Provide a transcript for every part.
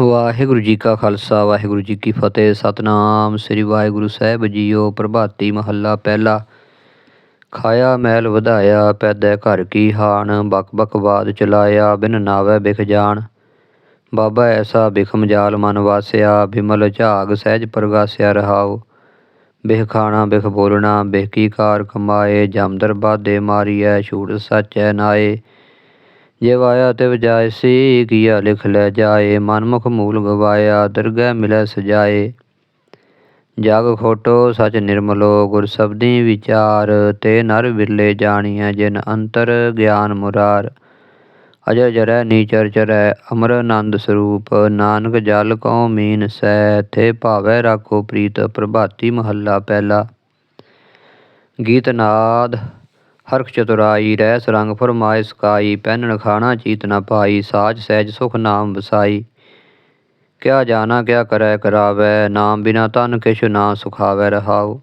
ਵਾਹਿਗੁਰੂ ਜੀ ਕਾ ਖਾਲਸਾ, ਵਾਹਿਗੁਰੂ ਜੀ ਕੀ ਫਤਿਹ। ਸਤਨਾਮ ਸ੍ਰੀ ਵਾਹਿਗੁਰੂ ਸਾਹਿਬ ਜੀਓ, ਪ੍ਰਭਾਤੀ ਮਹੱਲਾ ਪਹਿਲਾ। ਖਾਇਆ ਮਹਿਲ ਵਧਾਇਆ, ਪੈਦਾ ਘਰ ਕੀ ਹਾਨ। ਬਕ ਬਕ ਬਾਦ ਚਲਾਇਆ, ਬਿਨ ਨਾਵੇ ਬਿਖ ਜਾਣ ਬਾਬਾ ਐਸਾ ਬਿਖਮ ਜਾਲ ਮਨ ਵਾਸਿਆ, ਬਿਮਲ ਝਾਗ ਸਹਿਜ ਪ੍ਰਗਾਸਿਆ ਰਹਾਉ। ਬਿਖ ਖਾਣਾ, ਬਿਖ ਬੋਲਣਾ, ਬਿਖ ਕੀ ਕਾਰ ਕਮਾਏ ਜਮਦਰ ਬਾਦੇ ਮਾਰੀਐ, ਛੂਟ ਸੱਚੈ ਨਾਏ। ਜੇ ਵਾਇਆ ਤੇ ਵਜਾਇਸੀ ਕੀਆ ਲਿਖ ਲੈ ਜਾਏ। ਮਨਮੁਖ ਮੂਲ ਗਵਾਇਆ, ਦਰਗਹਿ ਮਿਲੈ ਸਜਾਏ। ਜਗ ਖੋਟੋ ਸਚ ਨਿਰਮਲੋ, ਗੁਰ ਸਬਦੀ ਵਿਚਾਰ। ਤੇ ਨਰ ਬਿਰਲੇ ਜਾਣੀਐ, ਜਿਨ ਅੰਤਰ ਗਿਆਨ ਮੁਰਾਰ। ਅਜਰ ਜਰੈ, ਨੀਚਰ ਚਰੈ, ਅਮਰ ਆਨੰਦ ਸਰੂਪ। ਨਾਨਕ ਜਲ ਕਉ ਮੀਨ ਸੈ ਥੇ ਭਾਵੈ ਰਾਖੋ ਪ੍ਰੀਤ। ਪ੍ਰਭਾਤੀ ਮਹੱਲਾ ਪਹਿਲਾ। ਗੀਤ ਨਾਦ ਹਰਖ ਚਤੁਰਾਈ ਰਹਿ ਰੰਗ ਫਰਮਾਇ ਸਕਾਈ ਪਹਿਨਣ ਖਾਣਾ ਚੀਤ ਨਾ ਪਾਈ, ਸਾਜ ਸਹਿਜ ਸੁਖ ਨਾਮ ਵਸਾਈ। ਕਿਆ ਜਾਣਾ, ਕਿਆ ਕਰੈ, ਕਰਾਵੈ, ਨਾਮ ਬਿਨਾ ਤਨ ਕਿਛ ਨਾ ਸੁਖਾਵੈ ਰਹਾਉ।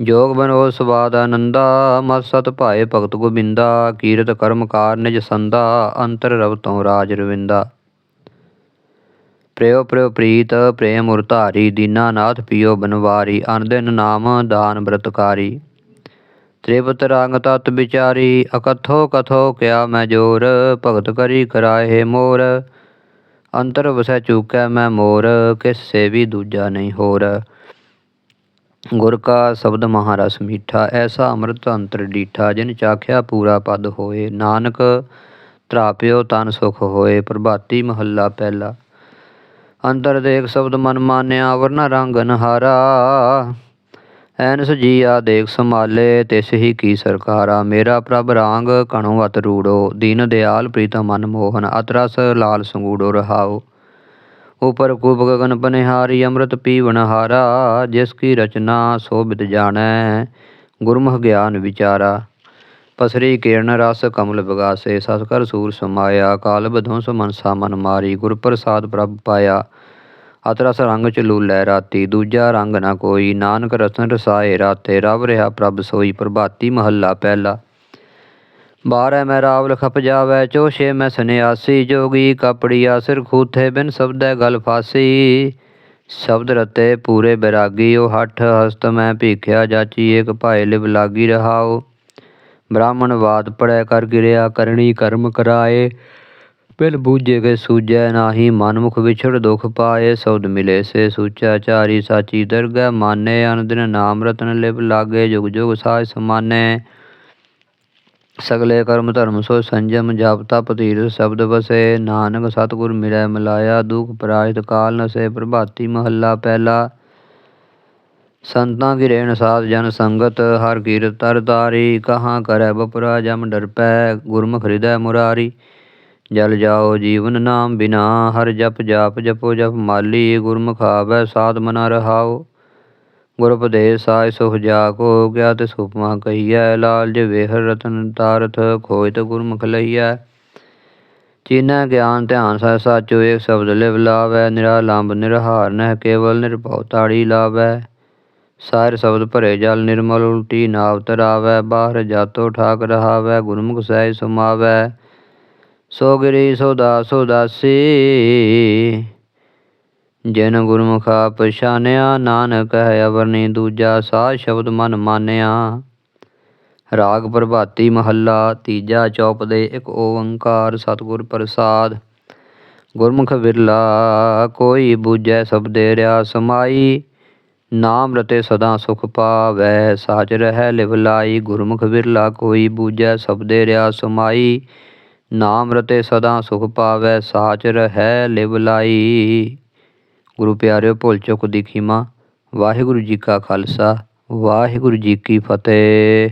ਜੋਗ ਬਨੋ ਸਵਾਦ ਆਨੰਦਾ, ਮਤ ਸਤ ਭਾਏ ਭਗਤ ਗੋਬਿੰਦਾ, ਕੀਰਤ ਕਰਮ ਕਾਰ ਨਿਜ ਸੰਦਾ, ਅੰਤਰ ਰਵ ਤੋਂ ਰਾਜ ਰਵਿੰਦਾ। ਪ੍ਰੇਉ ਪ੍ਰੇਉ ਪ੍ਰੀਤ, ਪ੍ਰੇਮ ਉਰ ਧਾਰੀ ਦੀਨਾਨਾਥ ਪਿਓ ਬਨਵਾਰੀ ਅਨਦਿਨ ਨਾਮ ਦਾਨ ਬ੍ਰਤਕਾਰੀ। ਤ੍ਰਿਪਤ ਰੰਗ ਤਤ ਵਿਚਾਰੀ, ਅਕਥੋ ਕਥੋ ਕਿਆ ਮੈਂ ਜੋਰ, ਭਗਤ ਕਰੀ ਕਰਾਏ ਮੋਰ। ਅੰਤਰ ਵਸੈ ਚੂਕੈ ਮੈਂ ਮੋਰ ਕਿਸ ਸੇਵੀ ਦੂਜਾ ਨਹੀਂ ਹੋਰ। ਗੁਰ ਕਾ ਸ਼ਬਦ ਮਹਾਰਸ ਮੀਠਾ, ਐਸਾ ਅੰਮ੍ਰਿਤ ਅੰਤਰ ਡੀਠਾ, ਜਿਨ ਚਾਖਿਆ ਪੂਰਾ ਪਦ ਹੋਏ। ਨਾਨਕ ਤਰਾਪਿਓ ਤਨ ਸੁਖ ਹੋਏ, ਪ੍ਰਭਾਤੀ ਮਹੱਲਾ ਪਹਿਲਾ। ਅੰਦਰ ਦੇਖ ਸ਼ਬਦ ਮਨ ਮਾਨਿਆ, ਵਰਨਾ ਰੰਗ ਨਹਾਰਾ। ਐਨਸ ਜੀ ਆ ਦੇਖ ਸੰਭਾਲੇ, ਤਿਸ ਹੀ ਕੀ ਸਰਕਾਰਾ। ਮੇਰਾ ਪ੍ਰਭ ਰਾਂਗ ਕਣੋ ਅਤ ਰੂੜੋ। ਦੀਨ ਦਿਆਲ ਪ੍ਰੀਤਮ ਮਨ ਮੋਹਨ ਅਤਰਸ ਲਾਲ ਸੰਗੂੜੋ ਰਹਾਓ। ਉਪਰ ਕੁਬ ਗਗਨ ਬਨਿਹਾਰੀ ਅੰਮ੍ਰਿਤ ਪੀਵਨ ਹਾਰਾ ਜਿਸ ਕੀ ਰਚਨਾ ਸੋਭਿਤ ਜਾਣੈ, ਗੁਰਮੁਖ ਗਿਆਨ ਵਿਚਾਰਾ। ਪਸਰੀ ਕਿਰਨ ਰਸ ਕਮਲ ਬਗਾਸੇ ਸਸਕਰ ਸੂਰ ਸਮਾਇਆ। ਕਾਲ ਬਧੋਂ ਮਨਸਾ ਮਨ ਮਾਰੀ ਗੁਰ ਪ੍ਰਸਾਦ ਪ੍ਰਭ ਪਾਇਆ। ਅਤਰਸ ਰੰਗ ਚ ਲੂਲੈ ਰਾਤੀ, ਦੂਜਾ ਰੰਗ ਨਾ ਕੋਈ। ਨਾਨਕ ਰਸਨ ਰਸਾਏ ਰਾਤੇ, ਰਵ ਰਿਹਾ ਪ੍ਰਭ ਸੋਈ ਪ੍ਰਭਾਤੀ ਮਹੱਲਾ ਪਹਿਲਾ। ਬਾਰੈ ਮੈਂ ਰਾਵਲ ਖਪ ਜਾਵੈ, ਚੋਸ਼ੇ ਮੈਂ ਸੰਨਿਆਸੀ, ਜੋਗੀ ਕਪੜੀਆ ਸਿਰ ਖੂਥੇ ਬਿਨ ਸਬਦੈ ਗਲ ਫਾਸੀ। ਸ਼ਬਦ ਰਤੇ ਪੂਰੇ ਬੈਰਾਗੀ, ਉਹ ਹੱਠ ਹਸਤ ਮੈਂ ਭੀਖਿਆ ਜਾਚੀ, ਏਕ ਭਾਏ ਲਿਵ ਲਾਗੀ ਰਹਾਓ। ਬ੍ਰਾਹਮਣ ਬਾਦ ਪੜੈ ਕਰ ਗਿਰਿਆ ਕਰਨੀ ਕਰਮ ਕਰਾਏ। ਬਿਨ ਬੂਝੇ ਕੇ ਸੂਝੈ ਨਾਹੀ ਮਨ ਮੁਖ ਵਿਛੜ ਦੁਖ ਪਾਏ, ਸਬਦ ਮਿਲੇ ਸੇ ਸੂਚਾ ਚਾਰੀ ਸਾਚੀ ਦਰਗਹਿ ਮਾਨੇ ਅਨ ਨਾਮ ਰਤਨ ਲਿਵ ਲਾਗੇ, ਜੁਗ ਜੁਗ ਸਾਜ ਸਮਾਨੇ। ਸਗਲੇ ਕਰਮ ਧਰਮ ਸੋ ਸੰਜਮ, ਜਪ ਤਪ ਤੀਰ ਸ਼ਬਦ ਵਸੇ। ਨਾਨਕ ਸਤਗੁਰ ਮਿਲੈ ਮਿਲਾਇਆ, ਦੁਖ ਪਰਾਇਤ ਕਾਲ ਨਸੇ ਪ੍ਰਭਾਤੀ ਮਹੱਲਾ ਪਹਿਲਾ। ਸੰਤਾਂ ਕੀ ਰੇਣ ਸਾਧ ਜਨ ਸੰਗਤ, ਹਰ ਕੀਰਤ ਤਰ ਤਾਰੀ। ਕਹਾਂ ਕਰੈ ਬਪਰਾ ਜਮ ਡਰ ਪੈ ਗੁਰਮੁਖ ਹਿਰਦੈ ਮੁਰਾਰੀ। ਜਲ ਜਾਓ ਜੀਵਨ ਨਾਮ ਬਿਨਾ, ਹਰ ਜਪ ਜਾਪ ਜਪੋ ਜਪ ਮਾਲੀ, ਗੁਰਮੁਖ ਆਵੈ ਸਾਧ ਮਨਾ ਰਹਾਓ। ਗੁਰ ਉਪਦੇਸ਼ ਸਾਇ ਸੁਖ ਜਾ ਕੋ ਗਿਆ ਸੁਪਮਾ ਕਹੀਐ ਲਾਲ ਜੇ ਹਰ ਰਤਨ ਤਾਰਥ ਖੋਇਤ ਗੁਰਮੁਖ ਲਈਐ। ਚੀਨੈ ਗਿਆਨ ਧਿਆਨ ਸਹਿ ਸਾਚੋ, ਏਕ ਸ਼ਬਦ ਲਿਵ ਲਾਵੈ ਨਿਰਾਲੰਬ ਨਿਰਹਾਰ ਨਹਿ ਕੇਵਲ ਨਿਰਭਉ ਤਾੜੀ ਲਾਵੈ। ਸਾਰ ਸ਼ਬਦ ਭਰੇ ਜਲ ਨਿਰਮਲ ਉਲਟੀ ਨਾਵ ਤਰਾਵੈ, ਬਾਹਰ ਜਾਤੋ ਠਾਕ ਰਹਾਵੈ, ਗੁਰਮੁਖ ਸਹਿ ਸੁਮਾਵੈ। ਸੋ ਗਿਰੀ, ਸੋ ਦਾਸ ਸੋ ਜਿਨ ਗੁਰਮੁਖਾ ਪਛਾਨਿਆ, ਨਾਨਕ ਹੈ ਅਵਰਨੀ ਦੂਜਾ, ਸਾਹ ਸ਼ਬਦ ਮਨ ਮਾਨਿਆ। ਰਾਗ ਪ੍ਰਭਾਤੀ ਮਹੱਲਾ, ਤੀਜਾ ਚੌਪ ਦੇ ਇੱਕ ਓੰਕਾਰ, ਸਤਿਗੁਰ ਪ੍ਰਸਾਦ। ਗੁਰਮੁਖ ਵਿਰਲਾ ਕੋਈ ਬੂਝੈ ਦੇ ਰਿਆ ਸਮਾਈ। ਨਾਮ ਰਤੇ ਸਦਾ ਸੁਖ ਪਾਵੈ, ਸਾਚ ਰਹਿ ਲਿਵ ਲਾਈ। ਗੁਰਮੁਖ ਵਿਰਲਾ ਕੋਈ ਬੂਝੈ ਦੇ ਰਿਆ ਸਮਾਈ। ਨਾਮ ਰਤੇ ਸਦਾ ਸੁਖ ਪਾਵੈ ਸਾਚਰ ਹੈ ਲਿਵ ਲਾਈ। ਗੁਰੂ ਪਿਆਰਿਓ, ਭੁੱਲ ਚੁੱਕ ਦੀ ਖਿਮਾ। ਵਾਹਿਗੁਰੂ ਜੀ ਕਾ ਖਾਲਸਾ, ਵਾਹਿਗੁਰੂ ਜੀ ਕੀ ਫਤਿਹ।